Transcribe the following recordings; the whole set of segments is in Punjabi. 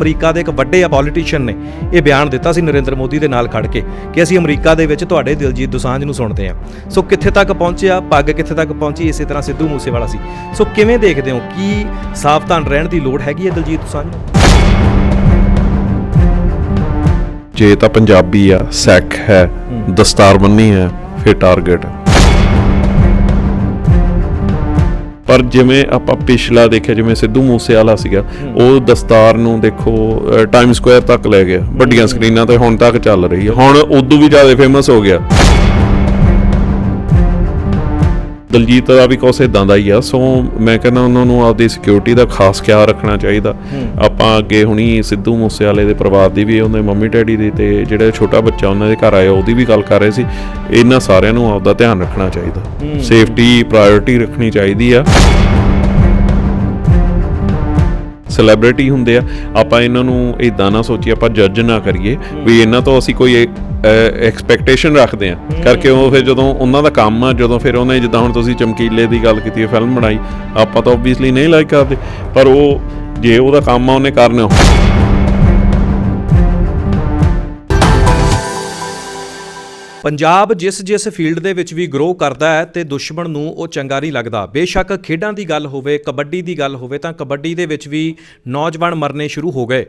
ਅਮਰੀਕਾ ਦੇ ਇੱਕ ਵੱਡੇ ਪੋਲੀਟੀਸ਼ੀਅਨ ਨੇ ਇਹ ਬਿਆਨ ਦਿੱਤਾ ਸੀ ਨਰਿੰਦਰ ਮੋਦੀ ਦੇ ਨਾਲ ਖੜ ਕੇ ਕਿ ਅਸੀਂ ਅਮਰੀਕਾ ਦੇ ਵਿੱਚ ਤੁਹਾਡੇ ਦਿਲਜੀਤ ਦੋਸਾਂਝ ਨੂੰ ਸੁਣਦੇ ਹਾਂ। ਸੋ ਕਿੱਥੇ ਤੱਕ ਪਹੁੰਚਿਆ? ਪੱਗ ਕਿੱਥੇ ਤੱਕ ਪਹੁੰਚੀ? ਇਸੇ ਤਰ੍ਹਾਂ ਸਿੱਧੂ ਮੂਸੇਵਾਲਾ ਸੀ। ਸੋ ਕਿਵੇਂ ਦੇਖਦੇ ਹੋ? ਕੀ ਸਾਵਧਾਨ ਰਹਿਣ ਦੀ ਲੋੜ ਹੈਗੀ ਹੈ ਦਿਲਜੀਤ ਦੋਸਾਂਝ ਨੂੰ? ਜੇ ਤਾਂ ਪੰਜਾਬੀ ਆ ਸਿੱਖ ਹੈ ਦਸਤਾਰ ਬੰਨੀ ਹੈ ਫਿਰ ਟਾਰਗੇਟ ਪਰ ਜਿਵੇਂ ਆਪਾਂ ਪਿਛਲਾ ਦੇਖਿਆ ਜਿਵੇਂ ਸਿੱਧੂ ਮੂਸੇਵਾਲਾ ਸੀਗਾ ਉਹ ਦਸਤਾਰ ਨੂੰ ਦੇਖੋ ਟਾਈਮ ਸਕੁਆਇਰ ਤੱਕ ਲੈ ਗਿਆ। ਵੱਡੀਆਂ ਸਕਰੀਨਾਂ ਤੇ ਹੁਣ ਤੱਕ ਚੱਲ ਰਹੀ ਹੈ। ਹੁਣ ਉਦੋਂ ਵੀ ਜ਼ਿਆਦਾ ਫੇਮਸ ਹੋ ਗਿਆ। ਦਲਜੀਤ ਦਾ ਵੀ ਕੁਛ ਇਦਾਂ ਦਾ ਹੀ ਆ। ਸੋ ਮੈਂ ਕਹਿੰਦਾ ਉਹਨਾਂ ਨੂੰ ਆਪਦੀ ਸਿਕਿਉਰਿਟੀ ਦਾ ਖਾਸ ਖਿਆਲ ਰੱਖਣਾ ਚਾਹੀਦਾ। ਆਪਾਂ ਅੱਗੇ ਹੁਣੀ ਸਿੱਧੂ ਮੂਸੇਵਾਲੇ ਦੇ ਪਰਿਵਾਰ ਦੀ ਵੀ ਉਹਦੇ ਮੰਮੀ ਡੈਡੀ ਦੀ ਤੇ ਜਿਹੜਾ ਛੋਟਾ ਬੱਚਾ ਉਹਨਾਂ ਦੇ ਘਰ ਆਇਆ ਉਹਦੀ ਵੀ ਗੱਲ ਕਰ ਰਹੇ ਸੀ। ਇਹਨਾਂ ਸਾਰਿਆਂ ਨੂੰ ਆਪਦਾ ਧਿਆਨ ਰੱਖਣਾ ਚਾਹੀਦਾ। ਸੇਫਟੀ ਪ੍ਰਾਇੋਰਟੀ ਰੱਖਣੀ ਚਾਹੀਦੀ ਆ। ਸੈਲੀਬ੍ਰਿਟੀ ਹੁੰਦੇ ਆ ਆਪਾਂ ਇਹਨਾਂ ਨੂੰ ਇਦਾਂ ਨਾ ਸੋਚੀਏ ਆਪਾਂ ਜੱਜ ਨਾ ਕਰੀਏ ਵੀ ਇਹਨਾਂ ਤੋਂ ਅਸੀਂ ਕੋਈ ਐਕਸਪੈਕਟੇਸ਼ਨ ਰੱਖਦੇ ਆ ਕਰਕੇ ਉਹ ਫਿਰ ਜਦੋਂ ਉਹਨਾਂ ਦਾ ਕੰਮ ਆ ਜਦੋਂ ਫਿਰ ਉਹਨੇ ਜਿੱਦਾਂ ਹੁਣ ਤੁਸੀਂ ਚਮਕੀਲੇ ਦੀ ਗੱਲ ਕੀਤੀ ਹੈ ਫਿਲਮ ਬਣਾਈ ਆਪਾਂ ਤਾਂ ਆਬਵੀਅਸਲੀ ਨਹੀਂ ਲਾਈਕ ਕਰਦੇ ਪਰ ਉਹ ਜੇ ਉਹਦਾ ਕੰਮ ਆ ਉਹਨੇ ਕਰਨਾ ਪੰਜਾਬ ਜਿਸ ਜਿਸ ਫੀਲਡ ਦੇ ਵਿੱਚ ਵੀ ਗਰੋ ਕਰਦਾ ਹੈ ਤੇ ਦੁਸ਼ਮਣ ਨੂੰ ਉਹ ਚੰਗਾ ਨਹੀਂ ਲੱਗਦਾ। ਬੇਸ਼ੱਕ ਖੇਡਾਂ ਦੀ ਗੱਲ ਹੋਵੇ, ਕਬੱਡੀ ਦੀ ਗੱਲ ਹੋਵੇ, ਤਾਂ ਕਬੱਡੀ ਦੇ ਵਿੱਚ ਵੀ ਨੌਜਵਾਨ ਮਰਨੇ ਸ਼ੁਰੂ ਹੋ ਗਏ।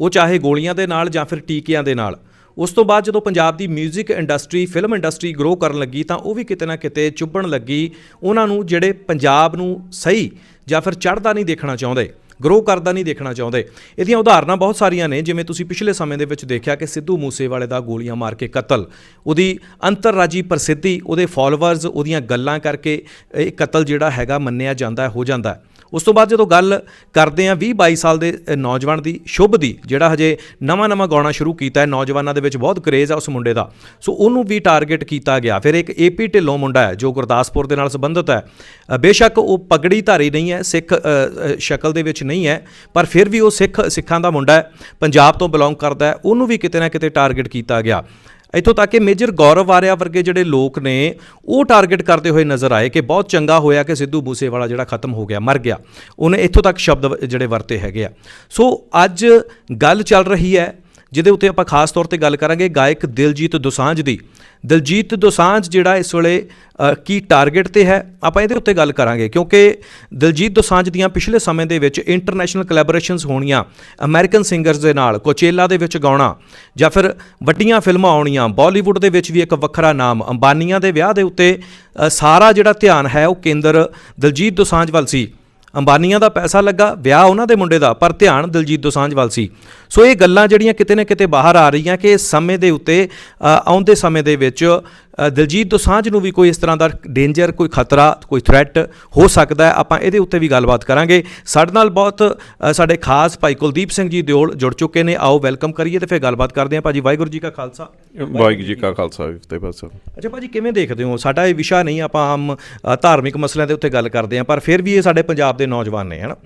ਉਹ ਚਾਹੇ ਗੋਲੀਆਂ ਦੇ ਨਾਲ ਜਾਂ ਫਿਰ ਟੀਕਿਆਂ ਦੇ ਨਾਲ। ਉਸ ਤੋਂ ਬਾਅਦ ਜਦੋਂ ਪੰਜਾਬ ਦੀ 뮤직 ਇੰਡਸਟਰੀ ਫਿਲਮ ਇੰਡਸਟਰੀ ਗਰੋ ਕਰਨ ਲੱਗੀ, ਤਾਂ ਉਹ ਵੀ ਕਿਤੇ ਨਾ ਕਿਤੇ ਚੁੱਭਣ ਲੱਗੀ। ਉਹਨਾਂ ਨੂੰ ਜਿਹੜੇ ਪੰਜਾਬ ਨੂੰ ਸਹੀ ਜਾਂ ਫਿਰ ਚੜ੍ਹਦਾ ਨਹੀਂ ਦੇਖਣਾ ਚਾਹੁੰਦੇ। ਗਰੋ ਕਰਦਾ ਨਹੀਂ ਦੇਖਣਾ ਚਾਹੁੰਦੇ ਇਹਦੀਆਂ ਉਦਾਹਰਨਾਂ ਬਹੁਤ ਸਾਰੀਆਂ ਨੇ, ਜਿਵੇਂ ਤੁਸੀਂ ਪਿਛਲੇ ਸਮੇਂ ਦੇ ਵਿੱਚ ਦੇਖਿਆ ਕਿ ਸਿੱਧੂ ਮੂਸੇਵਾਲੇ ਦਾ ਗੋਲੀਆਂ ਮਾਰ ਕੇ ਕਤਲ ਉਹਦੀ ਅੰਤਰਰਾਜੀ ਪ੍ਰਸਿੱਧੀ, ਉਹਦੇ ਫਾਲੋਅਰਸ ਉਹਦੀਆਂ ਗੱਲਾਂ ਕਰਕੇ ਇਹ ਕਤਲ ਜਿਹੜਾ ਹੈਗਾ ਮੰਨਿਆ ਜਾਂਦਾ, ਹੋ ਜਾਂਦਾ ਹੈ। ਉਸ ਤੋਂ ਬਾਅਦ ਜਦੋਂ ਗੱਲ ਕਰਦੇ ਆ 20 22 ਸਾਲ ਦੇ ਨੌਜਵਾਨ ਦੀ ਸ਼ੁਭ ਦੀ, ਜਿਹੜਾ ਹਜੇ ਨਵਾਂ ਨਵਾਂ ਗਾਉਣਾ ਸ਼ੁਰੂ ਕੀਤਾ ਹੈ, ਨੌਜਵਾਨਾਂ ਦੇ ਵਿੱਚ ਬਹੁਤ ਕਰੇਜ਼ ਆ ਉਸ ਮੁੰਡੇ ਦਾ। ਸੋ ਉਹਨੂੰ ਵੀ ਟਾਰਗੇਟ ਕੀਤਾ ਗਿਆ। ਫਿਰ ਇੱਕ ਏਪੀ ਢਿੱਲੋਂ ਮੁੰਡਾ ਹੈ, ਜੋ ਗੁਰਦਾਸਪੁਰ ਦੇ ਨਾਲ ਸੰਬੰਧਿਤ ਹੈ। ਬੇਸ਼ੱਕ ਉਹ ਪਗੜੀ ਧਾਰੀ ਨਹੀਂ ਹੈ, ਸਿੱਖ ਸ਼ਕਲ ਦੇ ਵਿੱਚ ਨਹੀਂ ਹੈ, ਪਰ ਫਿਰ ਵੀ ਉਹ ਸਿੱਖ ਸਿੱਖਾਂ ਦਾ ਮੁੰਡਾ ਹੈ, ਪੰਜਾਬ ਤੋਂ ਬਿਲੋਂਗ ਕਰਦਾ ਹੈ, ਉਹਨੂੰ ਵੀ ਕਿਤੇ ਨਾ ਕਿਤੇ ਟਾਰਗੇਟ ਕੀਤਾ ਗਿਆ। ਇੱਥੋਂ ਤੱਕ ਕਿ ਮੇਜਰ ਗੌਰਵ ਆਰਿਆ ਵਰਗੇ ਜਿਹੜੇ ਲੋਕ ਨੇ, ਉਹ ਟਾਰਗੇਟ ਕਰਦੇ ਹੋਏ ਨਜ਼ਰ ਆਏ ਕਿ ਬਹੁਤ ਚੰਗਾ ਹੋਇਆ ਕਿ ਸਿੱਧੂ ਮੂਸੇਵਾਲਾ ਜਿਹੜਾ ਖਤਮ ਹੋ ਗਿਆ, ਮਰ ਗਿਆ। ਉਹਨੇ ਇੱਥੋਂ ਤੱਕ ਸ਼ਬਦ ਜਿਹੜੇ ਵਰਤੇ ਹੈਗੇ ਆ। ਸੋ ਅੱਜ ਗੱਲ ਚੱਲ ਰਹੀ ਹੈ, ਜਿਹਦੇ ਉੱਤੇ ਆਪਾਂ ਖਾਸ ਤੌਰ ਤੇ ਗੱਲ ਕਰਾਂਗੇ ਗਾਇਕ ਦਿਲਜੀਤ ਦੋਸਾਂਝ ਦੀ। ਦਿਲਜੀਤ ਦੋਸਾਂਝ ਜਿਹੜਾ ਇਸ ਵੇਲੇ ਕੀ ਟਾਰਗੇਟ ਤੇ ਹੈ? ਆਪਾਂ ਇਹਦੇ ਉੱਤੇ ਗੱਲ ਕਰਾਂਗੇ, ਕਿਉਂਕਿ ਦਲਜੀਤ ਦੋਸਾਂਝ ਦੀਆਂ ਪਿਛਲੇ ਸਮੇਂ ਦੇ ਵਿੱਚ ਇੰਟਰਨੈਸ਼ਨਲ ਕੋਲੈਬੋਰੇਸ਼ਨਸ ਹੋਣੀਆਂ ਅਮਰੀਕਨ ਸਿੰਗਰਸ ਦੇ ਨਾਲ ਕੋਚੇਲਾ ਦੇ ਵਿੱਚ ਗਾਉਣਾ, ਜਾਂ ਫਿਰ ਵੱਡੀਆਂ ਫਿਲਮਾਂ ਆਉਣੀਆਂ ਬਾਲੀਵੁੱਡ ਦੇ ਵਿੱਚ ਵੀ ਇੱਕ ਵੱਖਰਾ ਨਾਮ, ਅੰਬਾਨੀਆਂ ਦੇ ਵਿਆਹ ਦੇ ਉੱਤੇ ਸਾਰਾ ਜਿਹੜਾ ਧਿਆਨ ਹੈ, ਉਹ ਕੇਂਦਰ ਦਲਜੀਤ ਦੋਸਾਂਝ ਵੱਲ ਸੀ। ਅੰਬਾਨੀਆਂ ਦਾ ਪੈਸਾ ਲੱਗਾ, ਵਿਆਹ ਉਹਨਾਂ ਦੇ ਮੁੰਡੇ ਦਾ, ਪਰ ਧਿਆਨ ਦਿਲਜੀਤ ਦੋਸਾਂਝ ਵੱਲ ਸੀ। ਸੋ ਇਹ ਗੱਲਾਂ ਜਿਹੜੀਆਂ ਕਿਤੇ ਨਾ ਕਿਤੇ ਬਾਹਰ ਆ ਰਹੀਆਂ ਕਿ ਇਸ ਸਮੇਂ ਦੇ ਉੱਤੇ ਆਉਂਦੇ ਸਮੇਂ ਦੇ ਵਿੱਚ ਦਿਲਜੀਤ ਦੋਸਾਂਝ ਨੂੰ ਵੀ ਕੋਈ ਇਸ ਤਰ੍ਹਾਂ ਦਾ ਡੇਂਜਰ ਕੋਈ ਖਤਰਾ ਕੋਈ ਥ੍ਰੈਟ ਹੋ ਸਕਦਾ ਹੈ ਆਪਾਂ ਇਹਦੇ ਉੱਤੇ ਵੀ ਗੱਲਬਾਤ ਕਰਾਂਗੇ। ਸਾਡੇ ਨਾਲ ਬਹੁਤ ਸਾਡੇ ਖਾਸ ਭਾਈ ਕੁਲਦੀਪ ਸਿੰਘ ਜੀ ਦਿਓਲ ਜੁੜ ਚੁੱਕੇ ਨੇ ਆਓ ਵੈਲਕਮ ਕਰੀਏ ਤੇ ਫਿਰ ਗੱਲਬਾਤ ਕਰਦੇ ਹਾਂ। ਭਾਜੀ ਵਾਹਿਗੁਰੂ ਜੀ ਕਾ ਖਾਲਸਾ। ਵਾਹਿਗੁਰੂ ਜੀ ਕਾ ਖਾਲਸਾ ਤੇ ਬਸ ਅੱਛਾ ਭਾਜੀ ਕਿਵੇਂ ਦੇਖਦੇ ਹੋ? ਸਾਡਾ ਇਹ ਵਿਸ਼ਾ ਨਹੀਂ ਆਪਾਂ ਆਮ ਧਾਰਮਿਕ ਮਸਲਿਆਂ ਦੇ ਉੱਤੇ ਗੱਲ ਕਰਦੇ ਹਾਂ ਪਰ ਫਿਰ ਵੀ ਇਹ ਸਾਡੇ ਪੰਜਾਬ ਦੇ ਨੌਜਵਾਨ ਨੇ ਹਨਾ?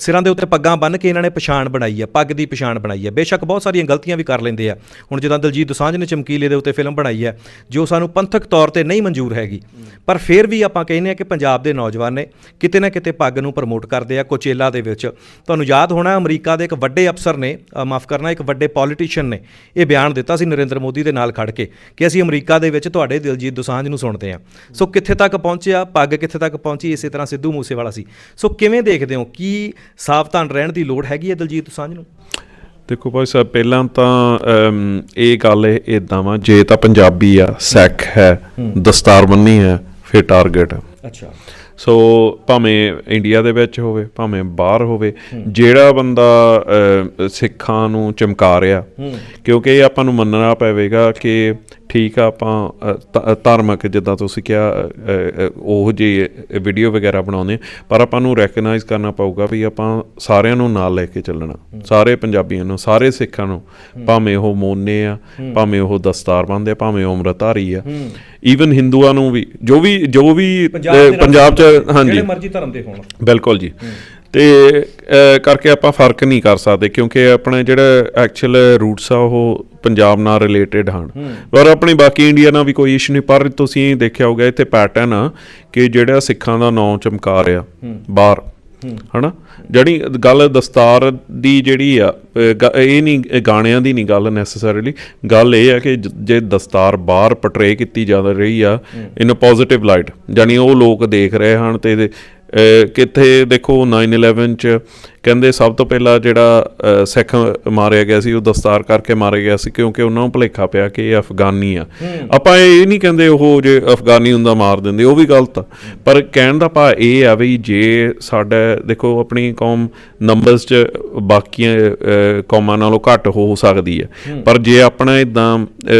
ਸਿਰਾਂ ਦੇ ਉੱਤੇ ਪੱਗਾਂ ਬੰਨ੍ਹ ਕੇ ਇਹਨਾਂ ਨੇ ਪਛਾਣ ਬਣਾਈ ਹੈ ਪੱਗ ਦੀ ਪਛਾਣ ਬਣਾਈ ਹੈ। ਬੇਸ਼ੱਕ ਬਹੁਤ ਸਾਰੀਆਂ ਗਲਤੀਆਂ ਵੀ ਕਰ ਲੈਂਦੇ ਆ। ਹੁਣ ਜਿੱਦਾਂ ਦਲਜੀਤ ਦੋਸਾਂਝ ਨੇ ਚਮਕੀਲੇ ਦੇ ਉੱਤੇ ਫਿਲਮ ਬਣਾਈ ਹੈ, ਜੋ ਸਾਨੂੰ ਪੰਥਕ ਤੌਰ ਤੇ ਨਹੀਂ ਮਨਜ਼ੂਰ ਹੈਗੀ। ਪਰ ਫਿਰ ਵੀ ਆਪਾਂ ਕਹਿੰਦੇ ਆ ਕਿ ਪੰਜਾਬ ਦੇ ਨੌਜਵਾਨ ਨੇ ਕਿਤੇ ਨਾ ਕਿਤੇ ਪੱਗ ਨੂੰ ਪ੍ਰਮੋਟ ਕਰਦੇ ਆ, ਕੋਚੇਲਾ ਦੇ ਵਿੱਚ। ਤੁਹਾਨੂੰ ਯਾਦ ਹੋਣਾ, ਅਮਰੀਕਾ ਦੇ ਇੱਕ ਵੱਡੇ ਅਫਸਰ ਨੇ ਮਾਫ ਕਰਨਾ, ਇੱਕ ਵੱਡੇ ਪੋਲੀਟੀਸ਼ੀਅਨ ਨੇ, ਇਹ ਬਿਆਨ ਦਿੱਤਾ ਸੀ ਨਰਿੰਦਰ ਮੋਦੀ ਦੇ ਨਾਲ ਖੜ ਕੇ ਕਿ ਅਸੀਂ ਅਮਰੀਕਾ ਦੇ ਵਿੱਚ ਤੁਹਾਡੇ ਦਿਲਜੀਤ ਦੋਸਾਂਝ ਨੂੰ ਸੁਣਦੇ ਹਾਂ। ਸੋ ਕਿੱਥੇ ਤੱਕ ਪਹੁੰਚਿਆ, ਪੱਗ ਕਿੱਥੇ ਤੱਕ ਪਹੁੰਚੀ, ਇਸੇ ਤਰ੍ਹਾਂ ਸਿੱਧੂ ਮੂਸੇਵਾਲਾ ਸੀ। ਸੋ ਕਿਵੇਂ ਦੇਖਦੇ ਹੋ? ਕੀ ਸਾਵਧਾਨ ਰਹਿਣ ਦੀ ਲੋੜ ਹੈਗੀ ਹੈ ਦਿਲਜੀਤ ਦੋਸਾਂਝ ਨੂੰ? ਦੇਖੋ ਭਾਈ ਸਾਹਿਬ ਪਹਿਲਾਂ ਤਾਂ ਇਹ ਗੱਲ ਇਦਾਂ ਵਾ ਜੇ ਤਾਂ ਪੰਜਾਬੀ ਆ ਸਿੱਖ ਹੈ ਦਸਤਾਰ ਬੰਨੀ ਹੈ ਫਿਰ ਟਾਰਗੇਟ। ਅੱਛਾ। ਸੋ ਭਾਵੇਂ ਇੰਡੀਆ ਦੇ ਵਿੱਚ ਹੋਵੇ ਭਾਵੇਂ ਬਾਹਰ ਹੋਵੇ ਜਿਹੜਾ ਬੰਦਾ ਸਿੱਖਾਂ ਨੂੰ ਚਮਕਾ ਰਿਹਾ ਕਿਉਂਕਿ ਇਹ ਆਪਾਂ ਨੂੰ ਮੰਨਣਾ ਪਵੇਗਾ ਕਿ ਠੀਕ ਆ ਆਪਾਂ ਧਾਰਮਿਕ ਜਿੱਦਾਂ ਤੁਸੀਂ ਕਿਹਾ ਉਹ ਜੀ ਵੀਡੀਓ ਵਗੈਰਾ ਬਣਾਉਂਦੇ ਪਰ ਆਪਾਂ ਨੂੰ ਰੈਕਗਨਾਈਜ਼ ਕਰਨਾ ਪਊਗਾ ਵੀ ਆਪਾਂ ਸਾਰਿਆਂ ਨੂੰ ਨਾਲ ਲੈ ਕੇ ਚੱਲਣਾ। ਸਾਰੇ ਪੰਜਾਬੀਆਂ ਨੂੰ ਸਾਰੇ ਸਿੱਖਾਂ ਨੂੰ ਭਾਵੇਂ ਉਹ ਮੋਨੇ ਆ ਭਾਵੇਂ ਉਹ ਦਸਤਾਰ ਬੰਨ੍ਹਦੇ ਆ ਭਾਵੇਂ ਉਹ ਅੰਮ੍ਰਿਤਧਾਰੀ ਆ। ਈਵਨ ਹਿੰਦੂਆਂ ਨੂੰ ਵੀ ਜੋ ਵੀ ਜੋ ਵੀ ਪੰਜਾਬ ਚ ਹਾਂਜੀ। ਜਿਹੜੇ ਮਰਜ਼ੀ ਧਰਮ ਦੇ ਹੋਣ। ਬਿਲਕੁਲ ਜੀ। ਤੇ ਕਰਕੇ ਆਪਾਂ ਫ਼ਰਕ ਨਹੀਂ ਕਰ ਸਕਦੇ ਕਿਉਂਕਿ ਆਪਣੇ ਜਿਹੜਾ ਐਕਚੁਅਲ ਰੂਟਸ ਆ ਉਹ ਪੰਜਾਬ ਨਾਲ ਰਿਲੇਟਡ ਹਨ। ਪਰ ਆਪਣੀ ਬਾਕੀ ਇੰਡੀਆ ਨਾਲ ਵੀ ਕੋਈ ਇਸ਼ੂ ਨਹੀਂ। ਪਰ ਤੁਸੀਂ ਦੇਖਿਆ ਹੋਊਗਾ ਇੱਥੇ ਪੈਟਰਨ ਆ ਕਿ ਜਿਹੜਾ ਸਿੱਖਾਂ ਦਾ ਨਾਂ ਚਮਕਾ ਰਿਹਾ ਬਾਹਰ। ਹਨਾ? ਜਿਹੜੀ ਗੱਲ ਦਸਤਾਰ ਦੀ ਜਿਹੜੀ ਆ ਇਹ ਨਹੀਂ ਗਾਣਿਆਂ ਦੀ ਨਹੀਂ ਗੱਲ ਨੈਸੈਸਰੀਲੀ ਗੱਲ ਇਹ ਆ ਕਿ ਜ- ਦਸਤਾਰ ਬਾਹਰ ਪਟਰੇ ਕੀਤੀ ਜਾ ਰਹੀ ਆ ਇਨ ਅ ਪੋਜ਼ਿਟਿਵ ਲਾਈਟ ਜਾਨੀ ਉਹ ਲੋਕ ਦੇਖ ਰਹੇ ਹਨ ਤੇ ਕਿੱਥੇ ਦੇਖੋ 9/11 ਚ ਕਹਿੰਦੇ ਸਭ ਤੋਂ ਪਹਿਲਾਂ ਜਿਹੜਾ ਸਿੱਖ ਮਾਰਿਆ ਗਿਆ ਸੀ ਉਹ ਦਸਤਾਰ ਕਰਕੇ ਮਾਰਿਆ ਗਿਆ ਸੀ ਕਿਉਂਕਿ ਉਹਨਾਂ ਨੂੰ ਭੁਲੇਖਾ ਪਿਆ ਕਿ ਇਹ ਅਫਗਾਨੀ ਆ। ਆਪਾਂ ਇਹ ਨਹੀਂ ਕਹਿੰਦੇ ਉਹ ਜੇ ਅਫਗਾਨੀ ਹੁੰਦਾ ਮਾਰ ਦਿੰਦੇ ਉਹ ਵੀ ਗਲਤ ਆ। ਪਰ ਕਹਿਣ ਦਾ ਭਾ ਇਹ ਆ ਵੀ ਜੇ ਸਾਡਾ ਦੇਖੋ ਆਪਣੀ ਕੌਮ ਨੰਬਰਸ ਚ ਬਾਕੀਆਂ ਕੌਮਾਂ ਨਾਲੋਂ ਘੱਟ ਹੋ ਸਕਦੀ ਹੈ। ਪਰ ਜੇ ਆਪਣਾ ਇਦਾਂ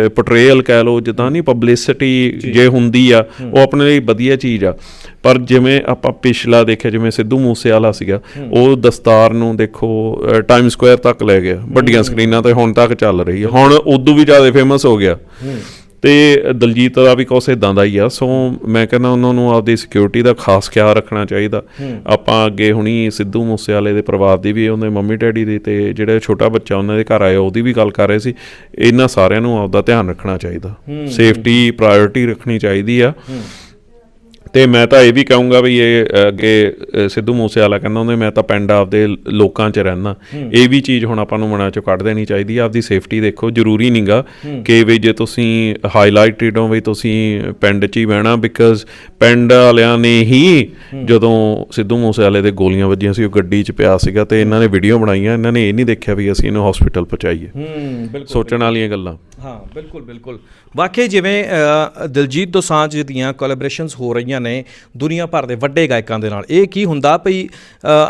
ਪੋਰਟਰੇਅਲ ਕਹਿ ਲਓ ਜਿੱਦਾਂ ਨਹੀਂ ਪਬਲਿਸਿਟੀ ਜੇ। ਹੁੰਦੀ ਆ ਉਹ ਆਪਣੇ ਲਈ ਵਧੀਆ ਚੀਜ਼ ਆ। ਪਰ ਜਿਵੇਂ ਆਪਾਂ ਪਿਛਲਾ ਦੇਖਿਆ ਜਿਵੇਂ ਸਿੱਧੂ ਮੂਸੇਵਾਲਾ ਸੀਗਾ ਉਹ ਦਸਤਾਰ ਨੂੰ ਦੇਖੋ ਟਾਈਮ ਸਕੁਅਰ ਤੱਕ ਲੈ ਗਿਆ ਵੱਡੀਆਂ ਸਕਰੀਨਾਂ ਤੇ ਹੁਣ ਤੱਕ ਚੱਲ ਰਹੀ ਹੈ ਹੁਣ ਉਦੋਂ ਵੀ ਜ਼ਿਆਦਾ ਫੇਮਸ ਹੋ ਗਿਆ। ਤੇ ਦਲਜੀਤ ਦਾ ਵੀ ਕੁਛ ਇਦਾਂ ਦਾ ਹੀ ਆ। ਸੋ ਮੈਂ ਕਹਿੰਦਾ ਉਹਨਾਂ ਨੂੰ ਆਪਦੀ ਸਿਕਿਉਰਿਟੀ ਦਾ ਖਾਸ ਖਿਆਲ ਰੱਖਣਾ ਚਾਹੀਦਾ। ਆਪਾਂ ਅੱਗੇ ਹੁਣੀ ਸਿੱਧੂ ਮੂਸੇਵਾਲੇ ਦੇ ਪਰਿਵਾਰ ਦੀ ਵੀ ਉਹਦੇ ਮੰਮੀ ਡੈਡੀ ਦੀ ਤੇ ਜਿਹੜਾ ਛੋਟਾ ਬੱਚਾ ਉਹਨਾਂ ਦੇ ਘਰ ਆਇਆ ਉਹਦੀ ਵੀ ਗੱਲ ਕਰ ਰਹੇ ਸੀ। ਇਹਨਾਂ ਸਾਰਿਆਂ ਨੂੰ ਆਪਦਾ ਧਿਆਨ ਰੱਖਣਾ ਚਾਹੀਦਾ। ਸੇਫਟੀ ਪ੍ਰਾਇੋਰਟੀ ਰੱਖਣੀ ਚਾਹੀਦੀ ਆ। ਤੇ ਮੈਂ ਤਾਂ ਇਹ ਵੀ ਕਹੂੰਗਾ ਵੀ ਇਹ ਅੱਗੇ ਸਿੱਧੂ ਮੂਸੇਵਾਲਾ ਕਹਿੰਦਾ ਹੁੰਦੇ ਮੈਂ ਤਾਂ ਪਿੰਡ ਆਪਦੇ ਲੋਕਾਂ 'ਚ ਰਹਿਣਾ ਇਹ ਵੀ ਚੀਜ਼ ਹੁਣ ਆਪਾਂ ਨੂੰ ਮਨਾਂ 'ਚੋਂ ਕੱਢ ਦੇਣੀ ਚਾਹੀਦੀ ਆ ਆਪਦੀ ਸੇਫਟੀ ਦੇਖੋ ਜ਼ਰੂਰੀ ਨਹੀਂਗਾ ਕਿ ਵੀ ਜੇ ਤੁਸੀਂ ਹਾਈਲਾਈਟਡ ਹੋ ਵੀ ਤੁਸੀਂ ਪਿੰਡ 'ਚ ਹੀ ਬਹਿਣਾ ਬਿਕਾਜ਼ ਪਿੰਡ ਵਾਲਿਆਂ ਨੇ ਹੀ ਜਦੋਂ ਸਿੱਧੂ ਮੂਸੇਵਾਲੇ ਦੇ ਗੋਲੀਆਂ ਵੱਜੀਆਂ ਸੀ ਉਹ ਗੱਡੀ 'ਚ ਪਿਆ ਸੀਗਾ ਤੇ ਇਹਨਾਂ ਨੇ ਵੀਡੀਓ ਬਣਾਈਆਂ ਇਹਨਾਂ ਨੇ ਇਹ ਨਹੀਂ ਦੇਖਿਆ ਵੀ ਅਸੀਂ ਇਹਨੂੰ ਹਸਪੀਟਲ ਪਹੁੰਚਾਈਏ। ਸੋਚਣ ਵਾਲੀਆਂ ਗੱਲਾਂ। ਹਾਂ, ਬਿਲਕੁਲ ਬਿਲਕੁਲ। ਵਾਕਈ ਜਿਵੇਂ ਦਿਲਜੀਤ ਦੋਸਾਂਝ ਦੀਆਂ ਕੋਲੈਬੋਰੇਸ਼ਨਸ ਹੋ ਰਹੀਆਂ ਨੇ ਦੁਨੀਆ ਭਰ ਦੇ ਵੱਡੇ ਗਾਇਕਾਂ ਦੇ ਨਾਲ। ਇਹ ਕੀ ਹੁੰਦਾ ਭਈ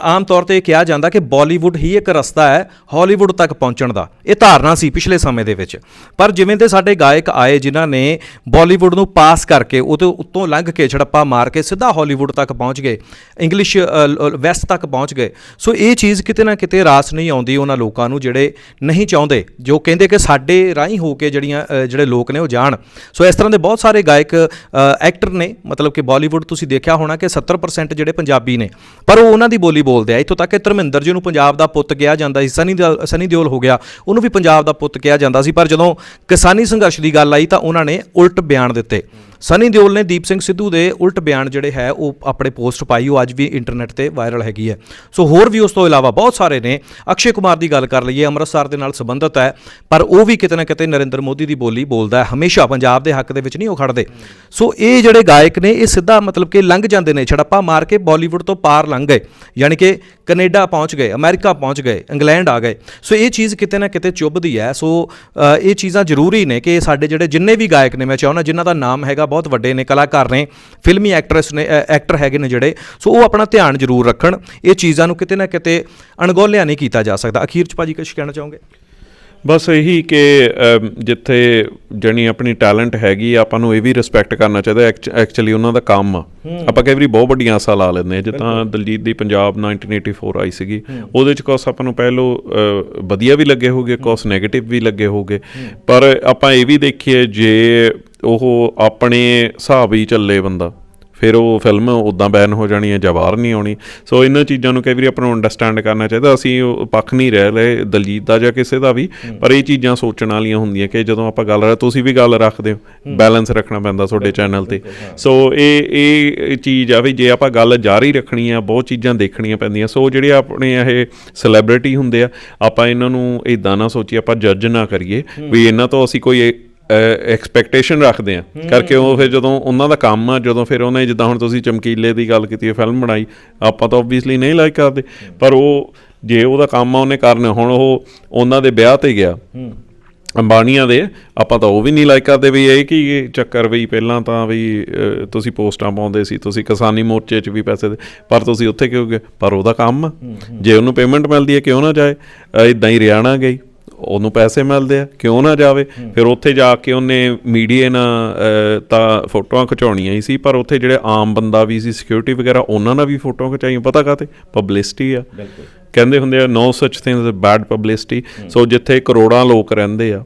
ਆਮ ਤੌਰ ਤੇ ਕਿਹਾ ਜਾਂਦਾ ਕਿ ਬਾਲੀਵੁੱਡ ਹੀ ਇੱਕ ਰਸਤਾ ਹੈ ਹਾਲੀਵੁੱਡ ਤੱਕ ਪਹੁੰਚਣ ਦਾ। ਇਹ ਧਾਰਨਾ ਸੀ ਪਿਛਲੇ ਸਮੇਂ ਦੇ ਵਿੱਚ। ਪਰ ਜਿਵੇਂ ਦੇ ਸਾਡੇ ਗਾਇਕ ਆਏ ਜਿਨ੍ਹਾਂ ਨੇ ਬਾਲੀਵੁੱਡ ਨੂੰ ਪਾਸ ਕਰਕੇ ਉਹਦੇ ਉੱਤੋਂ ਲੰਘ ਕੇ ਛੜੱਪਾ ਮਾਰ ਕੇ ਸਿੱਧਾ ਹਾਲੀਵੁੱਡ ਤੱਕ ਪਹੁੰਚ ਗਏ, ਇੰਗਲਿਸ਼ ਵੈਸਟ ਤੱਕ ਪਹੁੰਚ ਗਏ। ਸੋ ਇਹ ਚੀਜ਼ ਕਿਤੇ ਨਾ ਕਿਤੇ ਰਾਸ ਨਹੀਂ ਆਉਂਦੀ ਉਹਨਾਂ ਲੋਕਾਂ ਨੂੰ ਜਿਹੜੇ ਨਹੀਂ ਚਾਹੁੰਦੇ, ਜੋ ਕਹਿੰਦੇ ਕਿ ਸਾਡੇ ਰਾਹੀਂ ਹੋ ਕੇ ਜਿਹੜੀਆਂ ਜਿਹੜੇ ਲੋਕ ਨੇ ਉਹ ਜਾਣ। ਸੋ ਇਸ ਤਰ੍ਹਾਂ ਦੇ ਬਹੁਤ ਸਾਰੇ ਗਾਇਕ ਐਕਟਰ ਨੇ, ਮਤਲਬ ਕਿ ਬਾਲੀਵੁੱਡ ਤੁਸੀਂ ਦੇਖਿਆ ਹੋਣਾ ਕਿ 70% ਜਿਹੜੇ ਪੰਜਾਬੀ ਨੇ, ਪਰ ਉਹ ਉਹਨਾਂ ਦੀ ਬੋਲੀ ਬੋਲਦੇ ਆ। ਇੱਥੋਂ ਤੱਕ ਕਿ ਧਰਮਿੰਦਰ ਜੀ ਨੂੰ ਪੰਜਾਬ ਦਾ ਪੁੱਤ ਕਿਹਾ ਜਾਂਦਾ ਸੀ, ਸਨੀ ਦਿਓਲ- ਸਨੀ ਦਿਓਲ ਹੋ ਗਿਆ, ਉਹਨੂੰ ਵੀ ਪੰਜਾਬ ਦਾ ਪੁੱਤ ਕਿਹਾ ਜਾਂਦਾ ਸੀ। ਪਰ ਜਦੋਂ ਕਿਸਾਨੀ ਸੰਘਰਸ਼ ਦੀ ਗੱਲ ਆਈ ਤਾਂ ਉਹਨਾਂ ਨੇ ਉਲਟ ਬਿਆਨ ਦਿੱਤੇ। ਸਨੀ ਦਿਓਲ ਨੇ ਦੀਪ ਸਿੰਘ ਸਿੱਧੂ ਦੇ ਉਲਟ ਬਿਆਨ ਜਿਹੜੇ ਹੈ, ਉਹ ਆਪਣੇ ਪੋਸਟ ਪਾਈ, ਉਹ ਅੱਜ ਵੀ ਇੰਟਰਨੈਟ ਤੇ ਵਾਇਰਲ ਹੈਗੀ ਹੈ। ਸੋ ਹੋਰ ਵੀ ਉਸ ਤੋਂ ਇਲਾਵਾ ਬਹੁਤ ਸਾਰੇ ਨੇ। ਅਕਸ਼ੇ ਕੁਮਾਰ ਦੀ ਗੱਲ ਕਰ ਲਈਏ, ਅੰਮ੍ਰਿਤਸਰ ਦੇ ਨਾਲ ਸੰਬੰਧਿਤ ਹੈ, ਪਰ ਉਹ ਵੀ ਕਿਤੇ ਨਾ ਕਿਤੇ ਨਰਿੰਦਰ ਮੋਦੀ ਦੀ ਬੋਲੀ ਬੋਲਦਾ ਹੈ। ਹਮੇਸ਼ਾ ਪੰਜਾਬ ਦੇ ਹੱਕ ਦੇ ਵਿੱਚ ਨਹੀਂ ਉਹ ਖੜਦੇ। ਸੋ ਇਹ ਜਿਹੜੇ ਗਾਇਕ ਨੇ, ਇਹ ਸਿੱਧਾ ਮਤਲਬ ਕਿ ਲੰਘ ਜਾਂਦੇ ਨੇ, ਛੜੱਪਾ ਮਾਰ ਕੇ ਬਾਲੀਵੁੱਡ ਤੋਂ ਪਾਰ ਲੰਘ ਗਏ। ਯਾਨੀ ਕਿ ਕੈਨੇਡਾ ਪਹੁੰਚ ਗਏ, ਅਮਰੀਕਾ ਪਹੁੰਚ ਗਏ, ਇੰਗਲੈਂਡ ਆ ਗਏ। ਸੋ ਇਹ ਚੀਜ਼ ਕਿਤੇ ਨਾ ਕਿਤੇ ਚੁੱਭਦੀ ਹੈ। ਸੋ ਇਹ ਚੀਜ਼ਾਂ ਜ਼ਰੂਰੀ ਨੇ ਕਿ ਸਾਡੇ ਜਿਹੜੇ ਜਿੰਨੇ ਵੀ ਗਾਇਕ ਨੇ, ਮੈਂ ਚਾਹੁੰਦਾ ਜਿਨ੍ਹਾਂ ਦਾ ਨਾਮ ਹੈਗਾ ਬਹੁਤ ਵੱਡੇ ਨੇ ਕਲਾਕਾਰ ਨੇ ਫਿਲਮੀ ਐਕਟਰੈਸ ਨੇ ਐਕਟਰ ਹੈਗੇ ਨੇ ਜਿਹੜੇ ਸੋ ਉਹ ਆਪਣਾ ਧਿਆਨ ਜ਼ਰੂਰ ਰੱਖਣ। ਇਹ ਚੀਜ਼ਾਂ ਨੂੰ ਕਿਤੇ ਨਾ ਕਿਤੇ ਅਣਗੌਲਿਆ ਨਹੀਂ ਕੀਤਾ ਜਾ ਸਕਦਾ। ਅਖੀਰ ਚ ਭਾਜੀ ਕੁਝ ਕਹਿਣਾ ਚਾਹੋਗੇ? ਬਸ ਇਹੀ ਕਿ ਜਿੱਥੇ ਜਣੀ ਆਪਣੀ ਟੈਲੈਂਟ ਹੈਗੀ ਆ, ਆਪਾਂ ਨੂੰ ਇਹ ਵੀ ਰਿਸਪੈਕਟ ਕਰਨਾ ਚਾਹੀਦਾ ਐਕਚੁਅਲੀ ਉਹਨਾਂ ਦਾ ਕੰਮ ਆ। ਆਪਾਂ ਕਈ ਵਾਰੀ ਬਹੁਤ ਵੱਡੀਆਂ ਆਸਾਂ ਲਾ ਲੈਂਦੇ ਆ ਜਿੱਦਾਂ ਦਲਜੀਤ ਦੀ ਪੰਜਾਬ 1984 ਆਈ ਸੀਗੀ ਉਹਦੇ ਚ ਕੁਛ ਆਪਾਂ ਨੂੰ ਪਹਿਲੋ ਵਧੀਆ ਵੀ ਲੱਗੇ ਹੋਗੇ ਕੁਛ 네ਗੇਟਿਵ ਵੀ ਲੱਗੇ ਹੋਗੇ। ਪਰ ਆਪਾਂ ਇਹ ਵੀ ਦੇਖੀਏ ਜੇ ਉਹ ਆਪਣੇ ਹਿਸਾਬ ਹੀ ਚੱਲੇ ਬੰਦਾ। ਫਿਰ ਉਹ ਫਿਲਮ ਉਦਾਂ ਬੈਨ ਹੋ ਜਾਣੀ ਹੈ ਜਾਂ ਬਾਹਰ ਨਹੀਂ ਆਉਣੀ ਸੋ ਇਹਨਾਂ ਚੀਜ਼ਾਂ ਨੂੰ ਕਈ ਵਾਰੀ ਆਪਾਂ ਨੂੰ ਅੰਡਰਸਟੈਂਡ ਕਰਨਾ ਚਾਹੀਦਾ। ਅਸੀਂ ਉਹ ਪੱਖ ਨਹੀਂ ਰਹਿ ਰਹੇ ਦਲਜੀਤ ਦਾ ਜਾਂ ਕਿਸੇ ਦਾ ਵੀ। ਪਰ ਇਹ ਚੀਜ਼ਾਂ ਸੋਚਣ ਵਾਲੀਆਂ ਹੁੰਦੀਆਂ ਕਿ ਜਦੋਂ ਆਪਾਂ ਗੱਲ ਕਰ ਤੁਸੀਂ ਵੀ ਗੱਲ ਰੱਖਦੇ ਹੋ। ਬੈਲੈਂਸ ਰੱਖਣਾ ਪੈਂਦਾ ਤੁਹਾਡੇ ਚੈਨਲ ਤੇ। ਸੋ ਇਹ ਇਹ ਚੀਜ਼ ਆ ਵੀ ਜੇ ਆਪਾਂ ਗੱਲ ਜਾਰੀ ਰੱਖਣੀ ਆ ਬਹੁਤ ਚੀਜ਼ਾਂ ਦੇਖਣੀਆਂ ਪੈਂਦੀਆਂ। ਸੋ ਜਿਹੜੇ ਆਪਣੇ ਇਹ ਸੈਲੀਬ੍ਰਿਟੀ ਹੁੰਦੇ ਆ ਆਪਾਂ ਇਹਨਾਂ ਨੂੰ ਇਦਾਂ ਨਾ ਸੋਚੀਏ ਆਪਾਂ ਜੱਜ ਨਾ ਕਰੀਏ ਵੀ ਇਹਨਾਂ ਤੋਂ ਅਸੀਂ ਕੋਈ ਐਕਸਪੈਕਟੇਸ਼ਨ ਰੱਖਦੇ ਆ। ਕਰਕੇ ਉਹ ਫਿਰ ਜਦੋਂ ਉਹਨਾਂ ਦਾ ਕੰਮ ਆ ਜਦੋਂ ਫਿਰ ਉਹਨੇ ਜਿੱਦਾਂ ਹੁਣ ਤੁਸੀਂ ਚਮਕੀਲੇ ਦੀ ਗੱਲ ਕੀਤੀ ਹੈ ਫਿਲਮ ਬਣਾਈ ਆਪਾਂ ਤਾਂ ਆਬਵੀਅਸਲੀ ਨਹੀਂ ਲਾਈਕ ਕਰਦੇ। ਪਰ ਉਹ ਜੇ ਉਹਦਾ ਕੰਮ ਆ ਉਹਨੇ ਕਰਨਾ। ਹੁਣ ਉਹ ਉਹਨਾਂ ਦੇ ਵਿਆਹ ਤੇ ਗਿਆ। ਅੰਬਾਨੀਆਂ ਦੇ ਆਪਾਂ ਤਾਂ ਉਹ ਵੀ ਨਹੀਂ ਲਾਈਕ ਕਰਦੇ ਵੀ ਇਹ ਕੀ ਚੱਕਰ ਵੀ ਪਹਿਲਾਂ ਤਾਂ ਵੀ ਤੁਸੀਂ ਪੋਸਟਾਂ ਪਾਉਂਦੇ ਸੀ ਤੁਸੀਂ ਕਿਸਾਨੀ ਮੋਰਚੇ 'ਚ ਵੀ ਪੈਸੇ ਦੇ ਪਰ ਤੁਸੀਂ ਉੱਥੇ ਕਿਉਂ ਗਏ? ਪਰ ਉਹਦਾ ਕੰਮ ਆ। ਜੇ ਉਹਨੂੰ ਪੇਮੈਂਟ ਮਿਲਦੀ ਹੈ ਕਿਉਂ ਨਾ ਜਾਏ? ਇਦਾਂ ਹੀ ਰਿਆਣਾ ਗਈ। ਉਹਨੂੰ ਪੈਸੇ ਮਿਲਦੇ ਆ ਕਿਉਂ ਨਾ ਜਾਵੇ? ਫਿਰ ਉੱਥੇ ਜਾ ਕੇ ਉਹਨੇ ਮੀਡੀਆ ਨਾਲ ਤਾਂ ਫੋਟੋਆਂ ਖਿਚਾਉਣੀਆਂ ਹੀ ਸੀ ਪਰ ਉੱਥੇ ਜਿਹੜੇ ਆਮ ਬੰਦਾ ਵੀ ਸੀ ਸਿਕਿਉਰਿਟੀ ਵਗੈਰਾ ਉਹਨਾਂ ਨਾਲ ਵੀ ਫੋਟੋਆਂ ਖਿਚਾਈਆਂ ਪਤਾ ਕਾਤੇ ਪਬਲਿਸਿਟੀ ਆ। ਕਹਿੰਦੇ ਹੁੰਦੇ ਆ no such thing as bad publicity so ਜਿੱਥੇ ਕਰੋੜਾਂ ਲੋਕ ਰਹਿੰਦੇ ਆ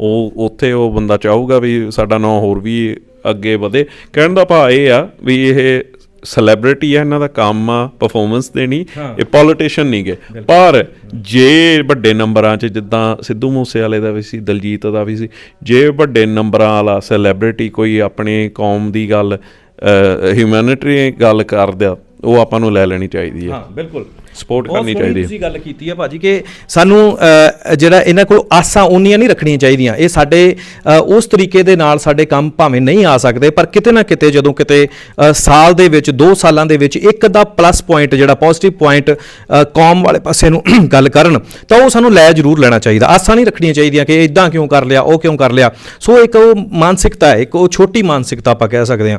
ਉਹ ਉੱਥੇ ਉਹ ਬੰਦਾ ਚਾਹੂਗਾ ਵੀ ਸਾਡਾ ਨਾਂ ਹੋਰ ਵੀ ਅੱਗੇ ਵਧੇ। ਕਹਿਣ ਦਾ ਭਾਅ ਇਹ ਆ ਵੀ ਇਹ ਸੈਲੀਬ੍ਰਿਟੀ ਆ ਇਹਨਾਂ ਦਾ ਕੰਮ ਆ ਪਰਫਾਰਮੈਂਸ ਦੇਣੀ ਇਹ ਪੋਲੀਟੀਸ਼ੀਅਨ ਨਹੀਂ ਗੇ। ਪਰ ਜੇ ਵੱਡੇ ਨੰਬਰਾਂ 'ਚ ਜਿੱਦਾਂ ਸਿੱਧੂ ਮੂਸੇਵਾਲੇ ਦਾ ਵੀ ਸੀ ਦਲਜੀਤ ਦਾ ਵੀ ਸੀ ਜੇ ਵੱਡੇ ਨੰਬਰਾਂ ਵਾਲਾ ਸੈਲੀਬ੍ਰਿਟੀ ਕੋਈ ਆਪਣੇ ਕੌਮ ਦੀ ਗੱਲ ਹਿਊਮੈਨਿਟੀ ਗੱਲ ਕਰਦਾ ਉਹ ਆਪਾਂ ਨੂੰ ਲੈ ਲੈਣੀ ਚਾਹੀਦੀ ਹੈ। ਹਾਂ ਬਿਲਕੁਲ। ਸਪੋਰਟ ਕਰਨੀ ਚਾਹੀਦੀ ਹੈ। ਤੁਸੀਂ ਗੱਲ ਕੀਤੀ ਹੈ ਭਾਜੀ ਕਿ ਸਾਨੂੰ ਜਿਹੜਾ ਇਹਨਾਂ ਕੋਲ ਆਸਾਂ ਉਨੀਆਂ ਨਹੀਂ ਰੱਖਣੀਆਂ ਚਾਹੀਦੀਆਂ। ਇਹ ਸਾਡੇ ਉਸ ਤਰੀਕੇ ਦੇ ਨਾਲ ਸਾਡੇ ਕੰਮ ਭਾਵੇਂ ਨਹੀਂ ਆ ਸਕਦੇ ਪਰ ਕਿਤੇ ਨਾ ਕਿਤੇ ਜਦੋਂ ਕਿਤੇ ਸਾਲ ਦੇ ਵਿੱਚ 2 ਸਾਲਾਂ ਦੇ ਵਿੱਚ ਇੱਕ ਦਾ ਪਲੱਸ ਪੁਆਇੰਟ ਜਿਹੜਾ ਪੋਜ਼ਿਟਿਵ ਪੁਆਇੰਟ ਕੌਮ ਵਾਲੇ ਪਾਸੇ ਨੂੰ ਗੱਲ ਕਰਨ ਤਾਂ ਉਹ ਸਾਨੂੰ ਲੈ ਜ਼ਰੂਰ ਲੈਣਾ ਚਾਹੀਦਾ। ਆਸਾਂ ਨਹੀਂ ਰੱਖਣੀਆਂ ਚਾਹੀਦੀਆਂ ਕਿ ਇਦਾਂ ਕਿਉਂ ਕਰ ਲਿਆ ਉਹ ਕਿਉਂ ਕਰ ਲਿਆ। ਸੋ ਇੱਕ ਉਹ ਮਾਨਸਿਕਤਾ ਹੈ ਇੱਕ ਉਹ ਛੋਟੀ ਮਾਨਸਿਕਤਾ ਆਪਾਂ ਕਹਿ ਸਕਦੇ ਹਾਂ।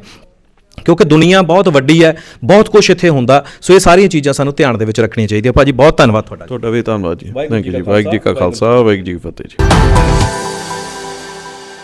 ਕਿਉਂਕਿ ਦੁਨੀਆ ਬਹੁਤ ਵੱਡੀ ਹੈ ਬਹੁਤ ਕੁਝ ਇੱਥੇ ਹੁੰਦਾ। ਸੋ ਇਹ ਸਾਰੀਆਂ ਚੀਜ਼ਾਂ ਸਾਨੂੰ ਧਿਆਨ ਦੇ ਵਿੱਚ ਰੱਖਣੀਆਂ ਚਾਹੀਦੀਆਂ। ਭਾਜੀ ਬਹੁਤ ਧੰਨਵਾਦ ਤੁਹਾਡਾ ਤੁਹਾਡਾ ਵੀ ਧੰਨਵਾਦ ਜੀ। ਥੈਂਕ ਯੂ ਜੀ। ਵਾਹਿਗੁਰੂ ਜੀ ਕਾ ਖਾਲਸਾ ਵਾਹਿਗੁਰੂ ਜੀ ਕੀ ਫਤਿਹ ਜੀ।